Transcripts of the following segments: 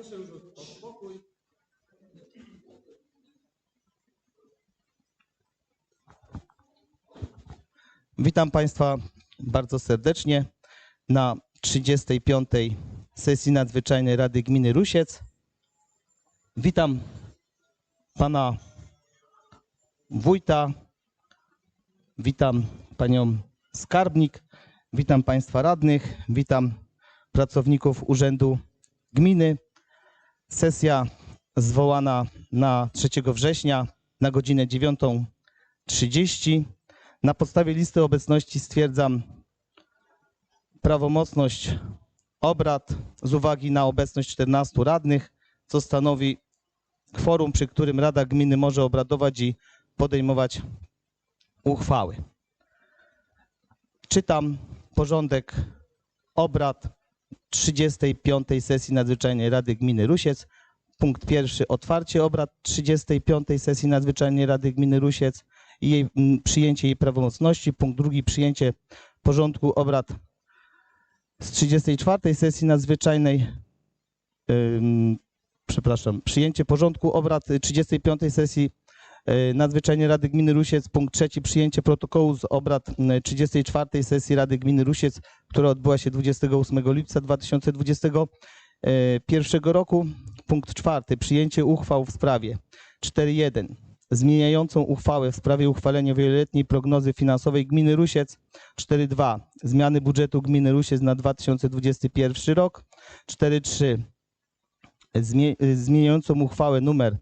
Proszę już o, spokój. Witam Państwa bardzo serdecznie na 35. sesji nadzwyczajnej Rady Gminy Rusiec. Witam Pana Wójta, witam Panią Skarbnik, witam Państwa radnych, witam pracowników Urzędu Gminy. Sesja zwołana na 3 września na godzinę 9.30. Na podstawie listy obecności stwierdzam prawomocność obrad z uwagi na obecność 14 radnych, co stanowi kworum, przy którym Rada Gminy może obradować i podejmować uchwały. Czytam porządek obrad 35. sesji nadzwyczajnej Rady Gminy Rusiec. Punkt pierwszy otwarcie obrad 35. sesji nadzwyczajnej Rady Gminy Rusiec i jej, przyjęcie jej prawomocności. Punkt drugi przyjęcie porządku obrad z 34. sesji nadzwyczajnej. ym, przepraszam, przyjęcie porządku obrad y, 35. sesji nadzwyczajnej Rady Gminy Rusiec. Punkt trzeci przyjęcie protokołu z obrad y, 34. sesji Rady Gminy Rusiec, która odbyła się 28 lipca 2021 roku. Punkt czwarty przyjęcie uchwał w sprawie 4.1 zmieniającą uchwałę w sprawie uchwalenia wieloletniej prognozy finansowej gminy Rusiec 4.2 zmiany budżetu gminy Rusiec na 2021 rok 4.3 zmie- y, zmieniającą uchwałę numer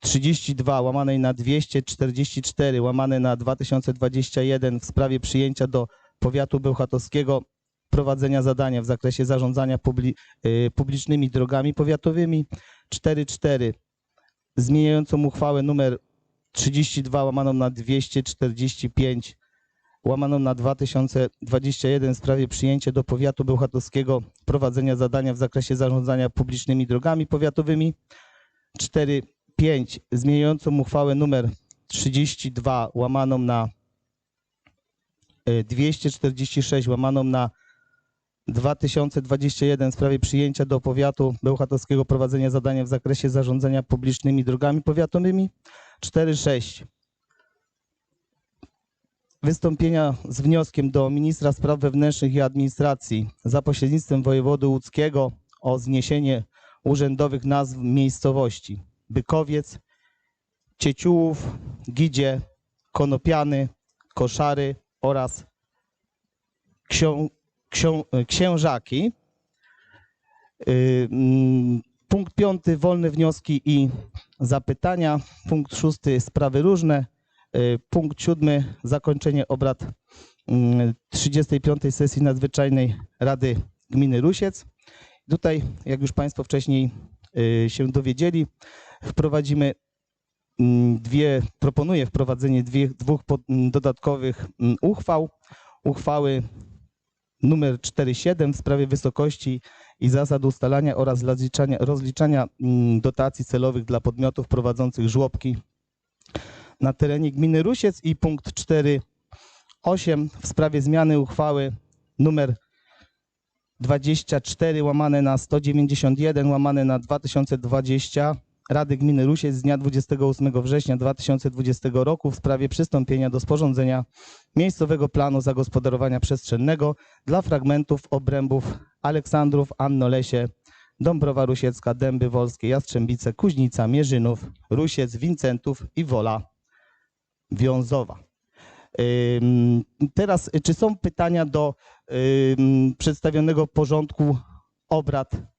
32 łamanej na 244 łamane na 2021 w sprawie przyjęcia do powiatu bełchatowskiego prowadzenia zadania w zakresie zarządzania publi- y, publicznymi drogami powiatowymi. 4.4 zmieniającą uchwałę numer 32 łamaną na 245 łamaną na 2021 w sprawie przyjęcia do powiatu bełchatowskiego prowadzenia zadania w zakresie zarządzania publicznymi drogami powiatowymi 4.5 zmieniającą uchwałę numer 32 łamaną na y, 246 łamaną na 2021 w sprawie przyjęcia do powiatu bełchatowskiego prowadzenia zadania w zakresie zarządzania publicznymi drogami powiatowymi. 4.6 wystąpienia z wnioskiem do ministra spraw wewnętrznych i administracji za pośrednictwem wojewody łódzkiego o zniesienie urzędowych nazw miejscowości Bykowiec, Cieciułów, Gidzie, Konopiany, Koszary oraz Ksią, Ksią, Księżaki. Punkt piąty, wolne wnioski i zapytania. Punkt szósty, sprawy różne. Y, Punkt siódmy, zakończenie obrad mm, 35. sesji nadzwyczajnej Rady Gminy Rusiec. Tutaj, jak już Państwo wcześniej y, się dowiedzieli, wprowadzimy mm, dwie, proponuję wprowadzenie dwie, dwóch pod- m, dodatkowych mm, uchwał. Uchwały numer 4.7 w sprawie wysokości i zasad ustalania oraz rozliczania, mm, dotacji celowych dla podmiotów prowadzących żłobki na terenie gminy Rusiec i punkt 4.8 w sprawie zmiany uchwały numer 24 łamane na 191 łamane na 2020 Rady Gminy Rusiec z dnia 28 września 2020 roku w sprawie przystąpienia do sporządzenia miejscowego planu zagospodarowania przestrzennego dla fragmentów obrębów Aleksandrów, Annolesie, Dąbrowa Rusiecka, Dęby Wolskie, Jastrzębice, Kuźnica, Mierzynów, Rusiec, Wincentów i Wola Wiązowa. Teraz, czy są pytania do przedstawionego porządku obrad?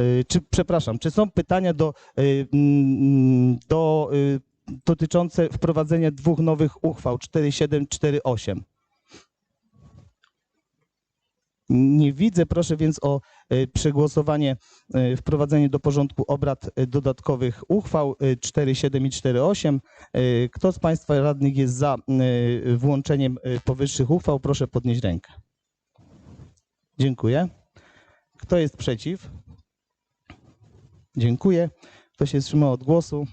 Y, Czy, przepraszam, czy są pytania do, y, mm, do, y, dotyczące wprowadzenia dwóch nowych uchwał 4.7, 4.8? Nie widzę, proszę więc o przegłosowanie, wprowadzenie do porządku obrad dodatkowych uchwał y, 4.7 i 4.8. Y, Kto z Państwa radnych jest za włączeniem powyższych uchwał, proszę podnieść rękę. Dziękuję. Kto jest przeciw? Dziękuję. Kto się wstrzymał od głosu?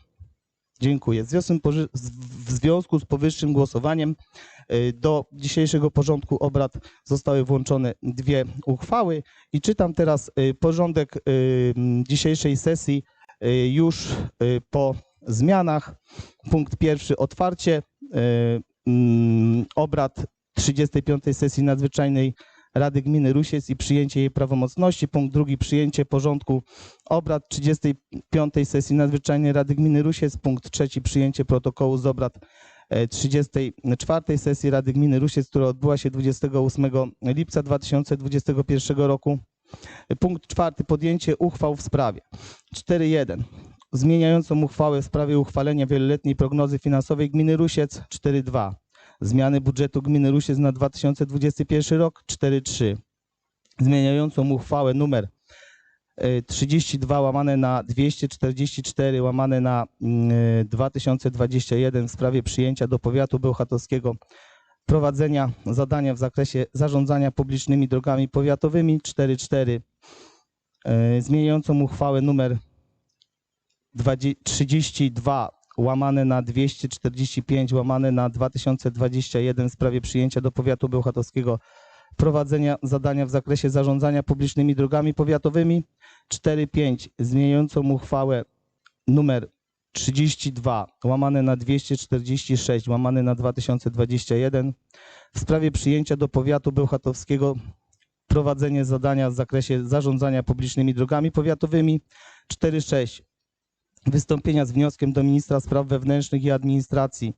Dziękuję. W związku, z- powyższym głosowaniem Y, Do dzisiejszego porządku obrad zostały włączone dwie uchwały i czytam teraz y, porządek y, dzisiejszej sesji już po zmianach. Punkt pierwszy otwarcie obrad 35. sesji nadzwyczajnej Rady Gminy Rusiec i przyjęcie jej prawomocności. Punkt drugi przyjęcie porządku obrad 35. sesji nadzwyczajnej Rady Gminy Rusiec. Punkt trzeci przyjęcie protokołu z obrad e, 34. sesji Rady Gminy Rusiec, która odbyła się 28 lipca 2021 roku. Punkt czwarty podjęcie uchwał w sprawie 4.1 zmieniającą uchwałę w sprawie uchwalenia wieloletniej prognozy finansowej gminy Rusiec 4.2 zmiany budżetu gminy Rusiec na 2021 rok 4.3 zmieniającą uchwałę numer y, 32 łamane na 244 łamane na y, 2021 w sprawie przyjęcia do powiatu bełchatowskiego prowadzenia zadania w zakresie zarządzania publicznymi drogami powiatowymi 4.4 y, zmieniającą uchwałę numer 20 32 łamane na 245 łamane na 2021 w sprawie przyjęcia do powiatu bełchatowskiego. Prowadzenia zadania w zakresie zarządzania publicznymi drogami powiatowymi. 4.5 zmieniającą uchwałę numer 32 łamane na 246 łamane na 2021 w sprawie przyjęcia do powiatu bełchatowskiego. Prowadzenie zadania w zakresie zarządzania publicznymi drogami powiatowymi. 4.6 wystąpienia z wnioskiem do ministra spraw wewnętrznych i administracji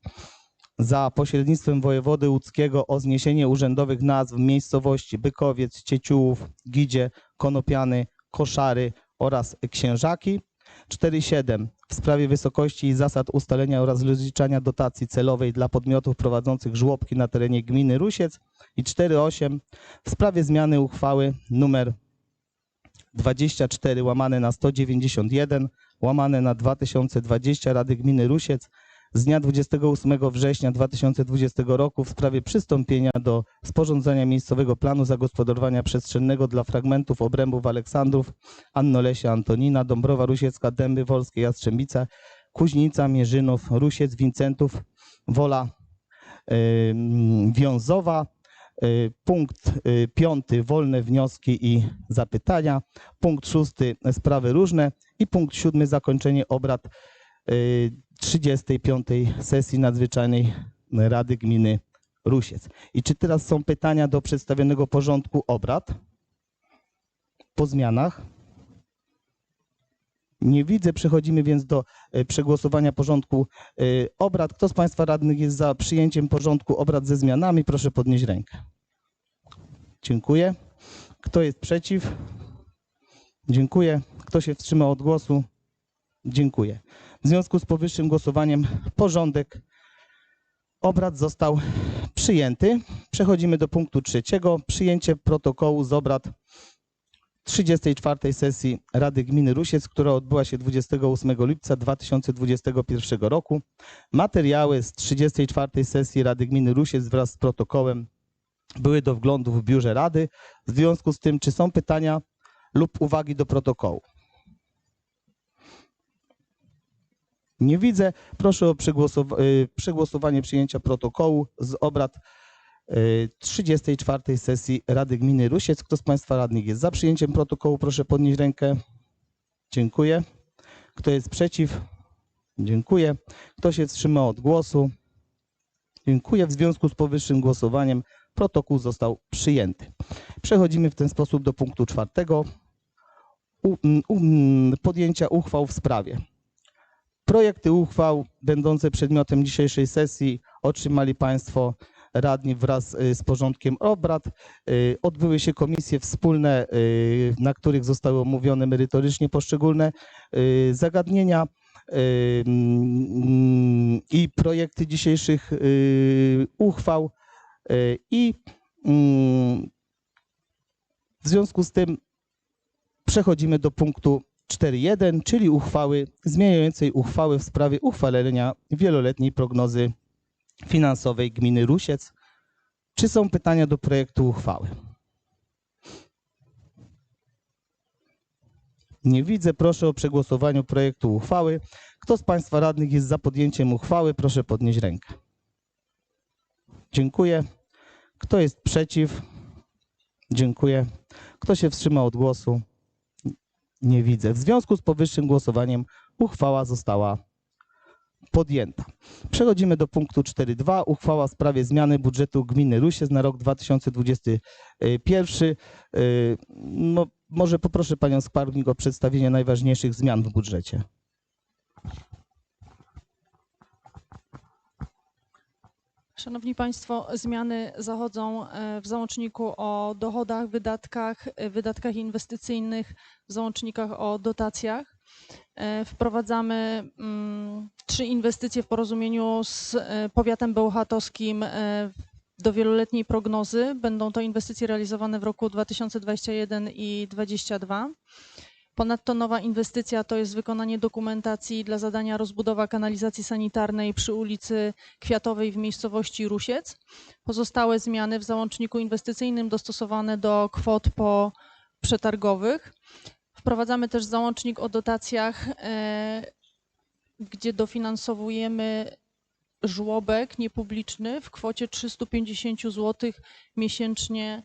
za pośrednictwem wojewody łódzkiego o zniesienie urzędowych nazw miejscowości Bykowiec, Cieciułów, Gidzie, Konopiany, Koszary oraz Księżaki. 4.7 w sprawie wysokości i zasad ustalenia oraz rozliczania dotacji celowej dla podmiotów prowadzących żłobki na terenie gminy Rusiec. I 4.8 w sprawie zmiany uchwały numer 24 łamane na 191 łamane na 2020 Rady Gminy Rusiec z dnia 28 września 2020 roku w sprawie przystąpienia do sporządzenia miejscowego planu zagospodarowania przestrzennego dla fragmentów obrębów Aleksandrów, Annolesia, Antonina, Dąbrowa Rusiecka, Dęby Wolskie, Jastrzębica, Kuźnica, Mierzynów, Rusiec, Wincentów, Wola ym, Wiązowa. Y, Punkt y, piąty wolne wnioski i zapytania. Punkt szósty sprawy różne i punkt siódmy zakończenie obrad y, 35 sesji nadzwyczajnej Rady Gminy Rusiec. I czy teraz są pytania do przedstawionego porządku obrad po zmianach? Nie widzę. Przechodzimy więc do y, przegłosowania porządku y, obrad. Kto z Państwa radnych jest za przyjęciem porządku obrad ze zmianami? Proszę podnieść rękę. Dziękuję. Kto jest przeciw? Dziękuję. Kto się wstrzymał od głosu? Dziękuję. W związku z powyższym głosowaniem porządek obrad został przyjęty. Przechodzimy do punktu trzeciego. Przyjęcie protokołu z obrad 34 sesji Rady Gminy Rusiec, która odbyła się 28 lipca 2021 roku. Materiały z 34 sesji Rady Gminy Rusiec wraz z protokołem były do wglądu w biurze Rady. W związku z tym, czy są pytania lub uwagi do protokołu? Nie widzę. Proszę o y, przegłosowanie przyjęcia protokołu z obrad 34 sesji Rady Gminy Rusiec. Kto z Państwa radnych jest za przyjęciem protokołu? Proszę podnieść rękę. Dziękuję. Kto jest przeciw? Dziękuję. Kto się wstrzymał od głosu? Dziękuję. W związku z powyższym głosowaniem protokół został przyjęty. Przechodzimy w ten sposób do punktu czwartego. U, u, podjęcia uchwał w sprawie. Projekty uchwał będące przedmiotem dzisiejszej sesji otrzymali Państwo radni wraz y, z porządkiem obrad. Y, Odbyły się komisje wspólne, y, na których zostały omówione merytorycznie poszczególne zagadnienia mm, i projekty dzisiejszych uchwał. I mm, w związku z tym przechodzimy do punktu 4.1, czyli uchwały zmieniającej uchwałę w sprawie uchwalenia wieloletniej prognozy finansowej gminy Rusiec. Czy są pytania do projektu uchwały? Nie widzę. Proszę o przegłosowanie projektu uchwały. Kto z Państwa radnych jest za podjęciem uchwały? Proszę podnieść rękę. Dziękuję. Kto jest przeciw? Dziękuję. Kto się wstrzymał od głosu? Nie widzę. W związku z powyższym głosowaniem uchwała została podjęta. Przechodzimy do punktu 4.2. Uchwała w sprawie zmiany budżetu gminy Rusiec na rok 2021. Y, No, może poproszę panią skarbnik o przedstawienie najważniejszych zmian w budżecie. Szanowni Państwo, zmiany zachodzą e, w załączniku o dochodach, wydatkach, e, wydatkach inwestycyjnych, w załącznikach o dotacjach. E, Wprowadzamy mm, trzy inwestycje w porozumieniu z e, powiatem bełchatowskim e, do wieloletniej prognozy. Będą to inwestycje realizowane w roku 2021 i 2022. Ponadto nowa inwestycja to jest wykonanie dokumentacji dla zadania rozbudowa kanalizacji sanitarnej przy ulicy Kwiatowej w miejscowości Rusiec. Pozostałe zmiany w załączniku inwestycyjnym dostosowane do kwot po przetargowych. Wprowadzamy też załącznik o dotacjach, e, gdzie dofinansowujemy żłobek niepubliczny w kwocie 350 zł miesięcznie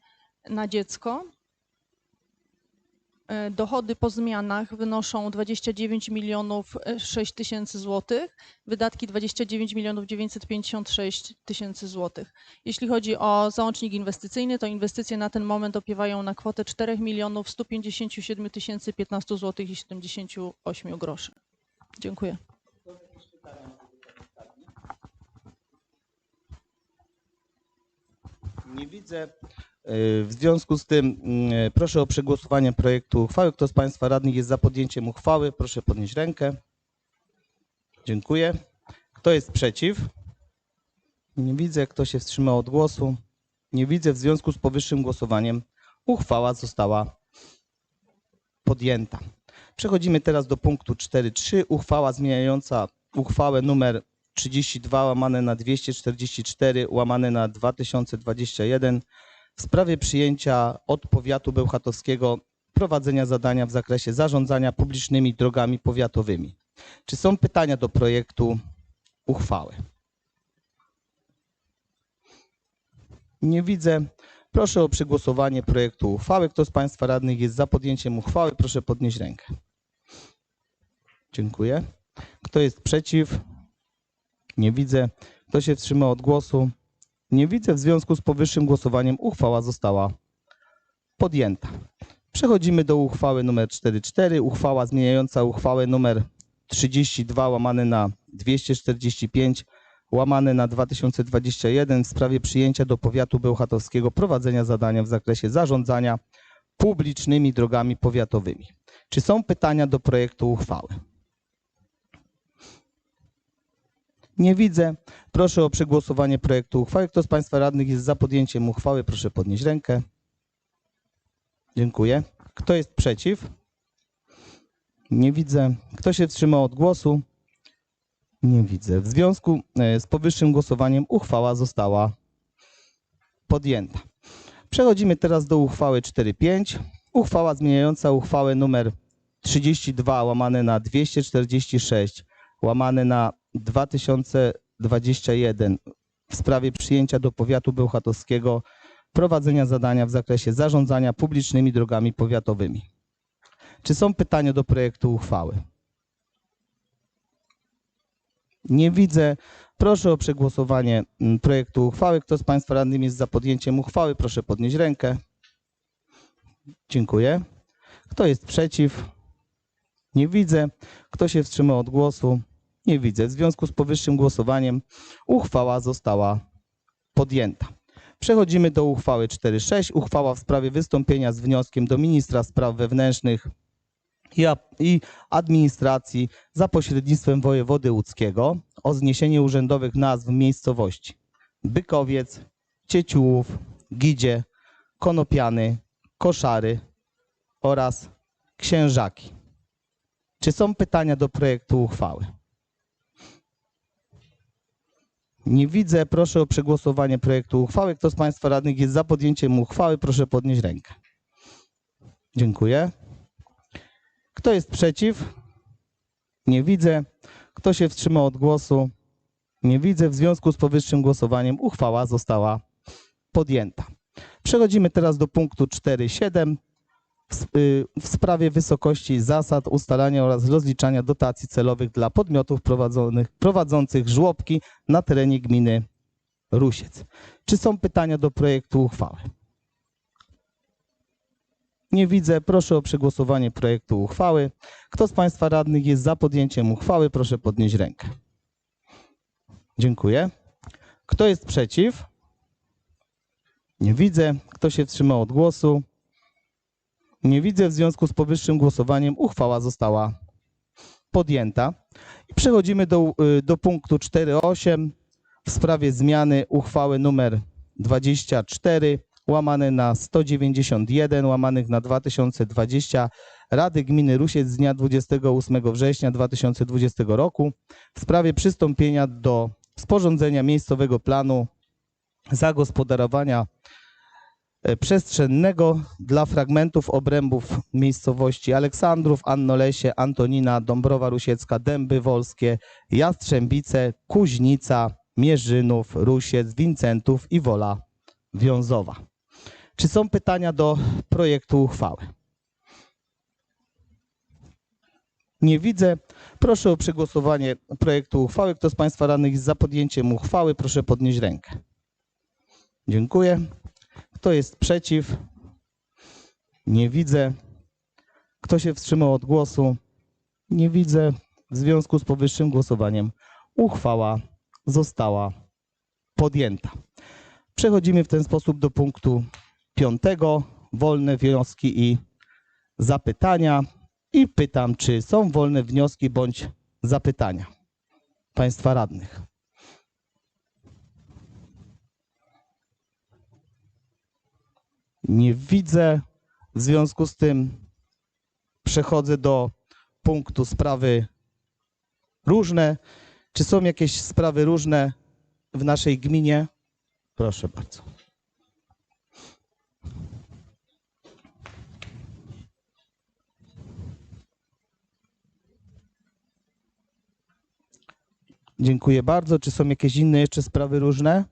na dziecko. E, Dochody po zmianach wynoszą 29 milionów 6 tysięcy złotych, wydatki 29 milionów 956 tysięcy złotych. Jeśli chodzi o załącznik inwestycyjny, to inwestycje na ten moment opiewają na kwotę 4 milionów 157 tysięcy 15 złotych i 78 groszy. Dziękuję. Nie widzę. Y, W związku z tym mm, proszę o przegłosowanie projektu uchwały. Kto z Państwa radnych jest za podjęciem uchwały, proszę podnieść rękę. Dziękuję. Kto jest przeciw? Nie widzę. Kto się wstrzymał od głosu? Nie widzę. W związku z powyższym głosowaniem uchwała została podjęta. Przechodzimy teraz do punktu 4.3. Uchwała zmieniająca uchwałę numer 32 łamane na 244 łamane na 2021 w sprawie przyjęcia od powiatu bełchatowskiego prowadzenia zadania w zakresie zarządzania publicznymi drogami powiatowymi. Czy są pytania do projektu uchwały? Nie widzę. Proszę o przegłosowanie projektu uchwały. Kto z Państwa radnych jest za podjęciem uchwały, proszę podnieść rękę. Dziękuję. Kto jest przeciw? Nie widzę. Kto się wstrzymał od głosu? Nie widzę. W związku z powyższym głosowaniem uchwała została podjęta. Przechodzimy do uchwały nr 44. Uchwała zmieniająca uchwałę nr 32 łamane na 245 łamane na 2021 w sprawie przyjęcia do powiatu bełchatowskiego prowadzenia zadania w zakresie zarządzania publicznymi drogami powiatowymi. Czy są pytania do projektu uchwały? Nie widzę. Proszę o przegłosowanie projektu uchwały. Kto z Państwa radnych jest za podjęciem uchwały, proszę podnieść rękę. Dziękuję. Kto jest przeciw? Nie widzę. Kto się wstrzymał od głosu? Nie widzę. W związku e, z powyższym głosowaniem uchwała została podjęta. Przechodzimy teraz do uchwały 4.5. Uchwała zmieniająca uchwałę numer 32 łamane na 246 łamane na 2021 w sprawie przyjęcia do powiatu bełchatowskiego prowadzenia zadania w zakresie zarządzania publicznymi drogami powiatowymi. Czy są pytania do projektu uchwały? Nie widzę. Proszę o przegłosowanie mm, projektu uchwały. Kto z Państwa radnych jest za podjęciem uchwały, proszę podnieść rękę. Dziękuję. Kto jest przeciw? Nie widzę. Kto się wstrzymał od głosu? Nie widzę. W związku z powyższym głosowaniem uchwała została podjęta. Przechodzimy do uchwały 4.6. Uchwała w sprawie wystąpienia z wnioskiem do ministra spraw wewnętrznych i administracji za pośrednictwem wojewody łódzkiego o zniesienie urzędowych nazw miejscowości Bykowiec, Cieciułów, Gidzie, Konopiany, Koszary oraz Księżaki. Czy są pytania do projektu uchwały? Nie widzę. Proszę o przegłosowanie projektu uchwały. Kto z Państwa radnych jest za podjęciem uchwały, proszę podnieść rękę. Dziękuję. Kto jest przeciw? Nie widzę. Kto się wstrzymał od głosu? Nie widzę. W związku z powyższym głosowaniem uchwała została podjęta. Przechodzimy teraz do punktu 4.7 y, w sprawie wysokości zasad ustalania oraz rozliczania dotacji celowych dla podmiotów prowadzących żłobki na terenie gminy Rusiec. Czy są pytania do projektu uchwały? Nie widzę. Proszę o przegłosowanie projektu uchwały. Kto z Państwa radnych jest za podjęciem uchwały, proszę podnieść rękę. Dziękuję. Kto jest przeciw? Nie widzę. Kto się wstrzymał od głosu? Nie widzę. W związku z powyższym głosowaniem uchwała została podjęta. I przechodzimy do, y, do punktu 4.8 w sprawie zmiany uchwały numer 24 łamane na 191 łamanych na 2020 Rady Gminy Rusiec z dnia 28 września 2020 roku w sprawie przystąpienia do sporządzenia miejscowego planu zagospodarowania przestrzennego dla fragmentów obrębów miejscowości Aleksandrów, Annolesie, Antonina, Dąbrowa Rusiecka, Dęby Wolskie, Jastrzębice, Kuźnica, Mierzynów, Rusiec, Wincentów i Wola Wiązowa. Czy są pytania do projektu uchwały? Nie widzę. Proszę o przegłosowanie projektu uchwały. Kto z Państwa radnych jest za podjęciem uchwały, proszę podnieść rękę. Dziękuję. Kto jest przeciw? Nie widzę. Kto się wstrzymał od głosu? Nie widzę. W związku z powyższym głosowaniem uchwała została podjęta. Przechodzimy w ten sposób do punktu piątego. Wolne wnioski i zapytania. I pytam, czy są wolne wnioski bądź zapytania Państwa radnych. Nie widzę. W związku z tym przechodzę do punktu sprawy różne. Czy są jakieś sprawy różne w naszej gminie? Proszę bardzo. Dziękuję bardzo. Czy są jakieś inne jeszcze sprawy różne?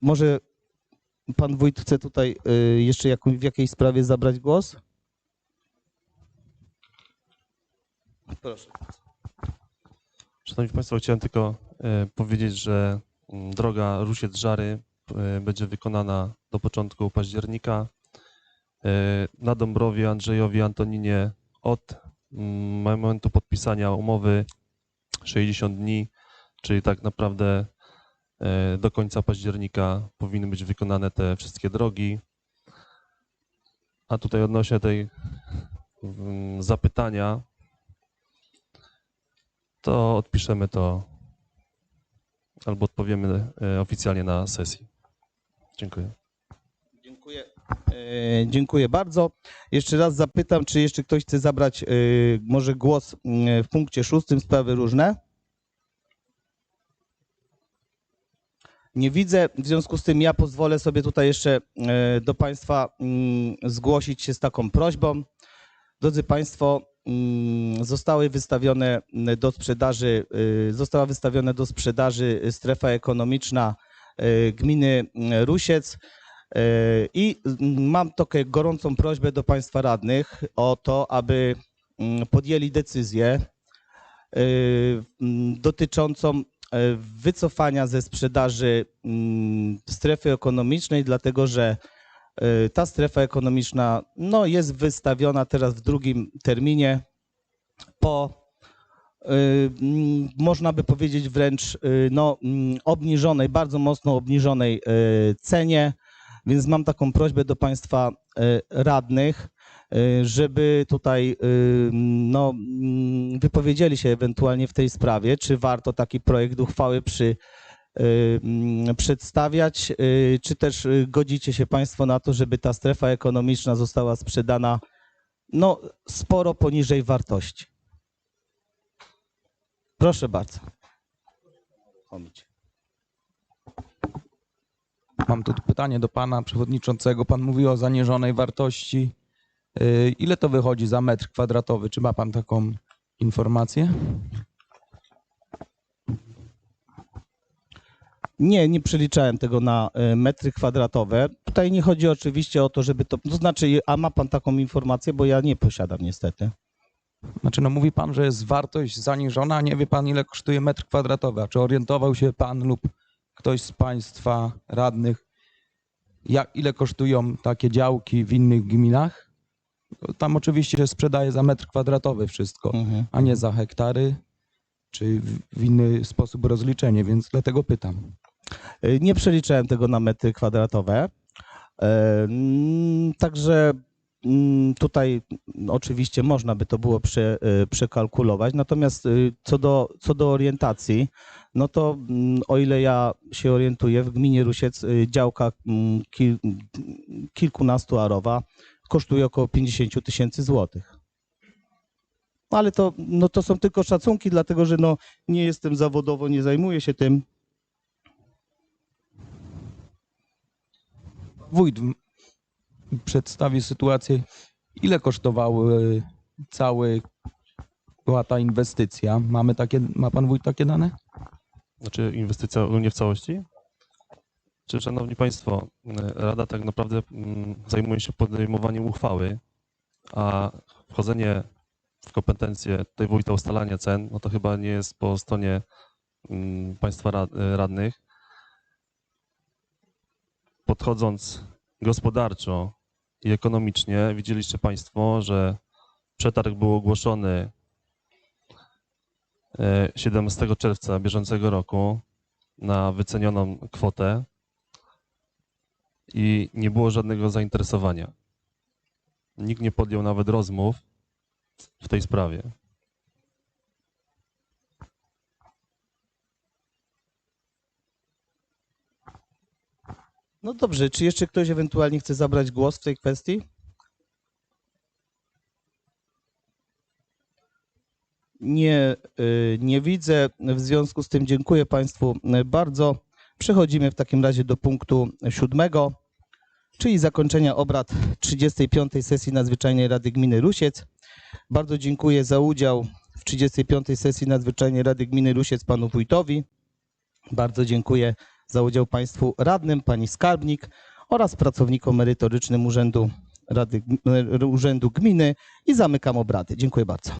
Może pan wójt chce tutaj y, jeszcze jaką, w jakiejś sprawie zabrać głos? Proszę. Szanowni Państwo, chciałem tylko e, powiedzieć, że mm, droga Rusiec-Żary e, będzie wykonana do początku października. Na Dąbrowie, Andrzejowi, Antoninie od mm, momentu podpisania umowy 60 dni, czyli tak naprawdę do końca października powinny być wykonane te wszystkie drogi. A tutaj odnośnie tej mm, zapytania, to odpiszemy to albo odpowiemy e, oficjalnie na sesji. Dziękuję. Dziękuję. E, dziękuję bardzo. Jeszcze raz zapytam, czy jeszcze ktoś chce zabrać e, może głos mm, w punkcie szóstym sprawy różne? Nie widzę, w związku z tym ja pozwolę sobie tutaj jeszcze e, do Państwa mm, zgłosić się z taką prośbą. Drodzy Państwo, mm, zostały wystawione do sprzedaży, y, została wystawiona do sprzedaży strefa ekonomiczna y, gminy Rusiec. I mm, mam taką gorącą prośbę do Państwa radnych o to, aby podjęli decyzję dotyczącą wycofania ze sprzedaży mm, strefy ekonomicznej, dlatego że y, ta strefa ekonomiczna no, jest wystawiona teraz w drugim terminie po y, mm, można by powiedzieć wręcz no, mm, obniżonej, bardzo mocno obniżonej cenie. Więc mam taką prośbę do Państwa radnych, żeby tutaj y, no, mm, wypowiedzieli się ewentualnie w tej sprawie, czy warto taki projekt uchwały przy, y, mm, przedstawiać, y, czy też y, godzicie się Państwo na to, żeby ta strefa ekonomiczna została sprzedana no, sporo poniżej wartości. Proszę bardzo. Mam tu pytanie do pana przewodniczącego. Pan mówił o zaniżonej wartości. Yy, Ile to wychodzi za metr kwadratowy? Czy ma pan taką informację? Nie, nie przeliczałem tego na e, metry kwadratowe. Tutaj nie chodzi oczywiście o to, żeby to. To znaczy, a ma pan taką informację, bo ja nie posiadam niestety. Znaczy, no mówi pan, że jest wartość zaniżona, a nie wie pan, ile kosztuje metr kwadratowy. A czy orientował się pan lub ktoś z państwa radnych, jak, ile kosztują takie działki w innych gminach? Tam oczywiście się sprzedaje za metr kwadratowy wszystko, Mhm. a nie za hektary, czy w, inny sposób rozliczenie, więc dlatego pytam. E, Nie przeliczałem tego na metry kwadratowe. E, mm, Także mm, tutaj mm, oczywiście można by to było prze, e, przekalkulować. Natomiast co do, co do orientacji, no to mm, o ile ja się orientuję, w gminie Rusiec działka mm, kil, kilkunastu arowa kosztuje około 50 tysięcy złotych. No Ale to, no to są tylko szacunki, dlatego że no, nie jestem zawodowo, nie zajmuję się tym. Wójt przedstawi sytuację, ile kosztowały cały była ta inwestycja. Mamy takie, ma pan wójt takie dane? Znaczy inwestycja ogólnie w całości? Czy, szanowni państwo, Rada tak naprawdę mm, zajmuje się podejmowaniem uchwały, a wchodzenie w kompetencje tej wójta ustalania cen, no to chyba nie jest po stronie mm, państwa rad, radnych. Podchodząc gospodarczo i ekonomicznie, widzieliście państwo, że przetarg był ogłoszony e, 17 czerwca bieżącego roku na wycenioną kwotę i nie było żadnego zainteresowania. Nikt nie podjął nawet rozmów w tej sprawie. No dobrze, czy jeszcze ktoś ewentualnie chce zabrać głos w tej kwestii? Nie, y, nie widzę. W związku z tym dziękuję Państwu y, bardzo. Przechodzimy w takim razie do punktu siódmego, czyli zakończenia obrad 35. sesji Nadzwyczajnej Rady Gminy Rusiec. Bardzo dziękuję za udział w 35. sesji Nadzwyczajnej Rady Gminy Rusiec panu wójtowi. Bardzo dziękuję za udział Państwu radnym, Pani Skarbnik oraz pracownikom merytorycznym Urzędu, Rady, Urzędu Gminy i zamykam obrady. Dziękuję bardzo.